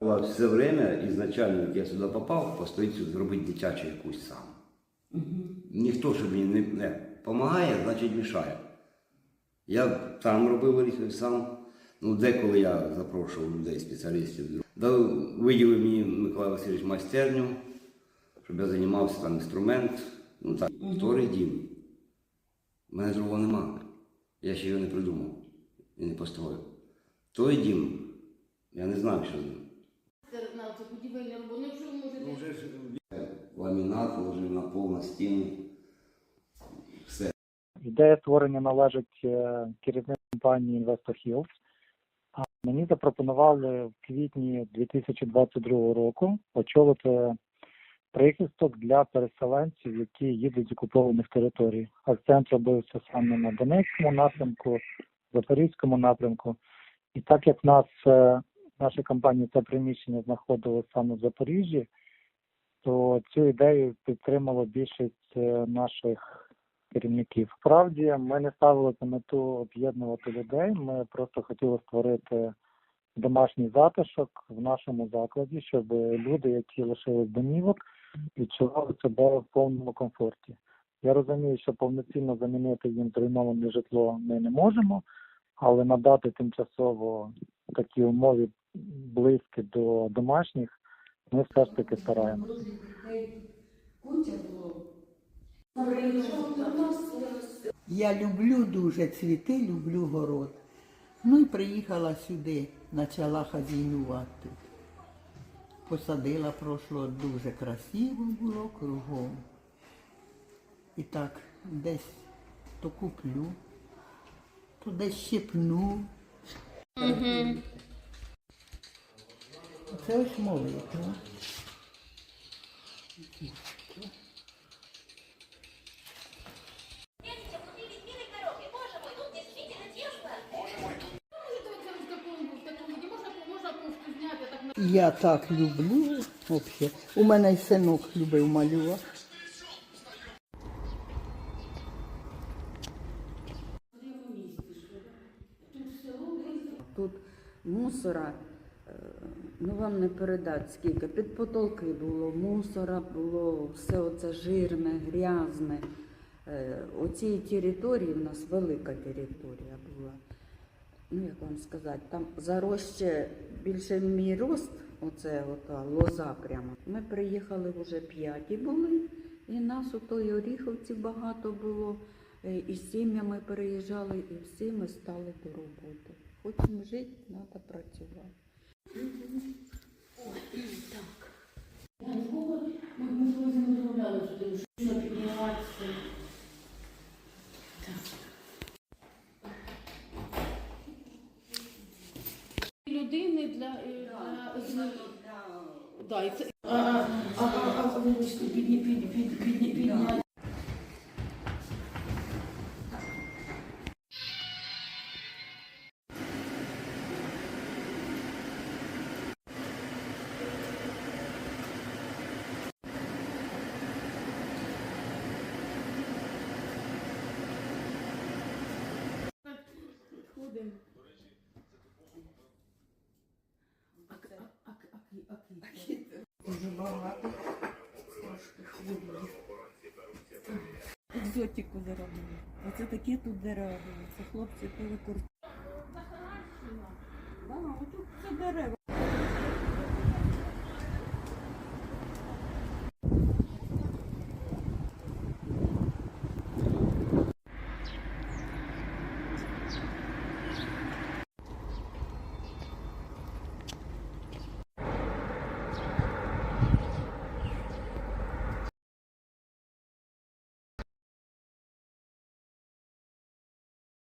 Все время, ізначально, як я сюди попав, постоїть зробити дитячу якусь сам. Ніхто, що мені не, не допомагає, значить мішає. Я там робив вирішив сам. Ну, деколи я запрошував людей, спеціалістів. Дав, виділив мені Миколай Васильович майстерню, щоб я займався там інструмент. Ну так, вторий дім. У мене другого нема. Я ще його не придумав і не построїв. Той дім, я не знаю, що з ним. Це на це будівельні роботи. Ну, якщо ви можете. Ну, вже ж ламінат ложив на пол, на стіну. Все. Ідея створення належить е, керівнику компанії Investor Hills. А мені запропонували в квітні 2022 року очолити прихисток для переселенців, які їдуть з окупованих територій. Акцент робився саме на Донецькому напрямку, Запорізькому напрямку. І так як в нас е, наша компанія це приміщення знаходилося саме в Запоріжжі, то цю ідею підтримало більшість е, наших керівників. Справді ми не ставили за мету об'єднувати людей. Ми просто хотіли створити домашній затишок в нашому закладі, щоб люди, які лишились домівок, відчували себе в повному комфорті. Я розумію, що повноцінно замінити їм зруйноване житло ми не можемо, але надати тимчасово такі умови близькі до домашніх, ми все ж таки стараємося. Я люблю дуже цвіти, люблю город. Ну і приїхала сюди, почала хазяйнувати. Посадила прошло дуже красиво було кругом. І так, десь то куплю, то десь щепну. Зняти, так на Я так люблю. Вообще. У мене й синок любив малювати. Тут мусора, ну вам не передати скільки. Під потолки було, мусора було, все оце жирне, грязне. Е, Оцій території в нас велика територія була. Ну, як вам сказати, там заросше більше мій рост, оце ота лоза прямо. Ми приїхали вже п'яті були, і нас у той Оріховці багато було. Е, І сім'ями переїжджали, і всі ми стали до роботи. Хочемо жити, треба працювати. Я нікого, ми, ми колись не домовляли, що ти що підніматися. Людини для, е, для. А, а, Дуже багато. Трошки хворі. Екзотику заробили. Оце такі тут дерева. Це хлопці пили Да, отут це дерева.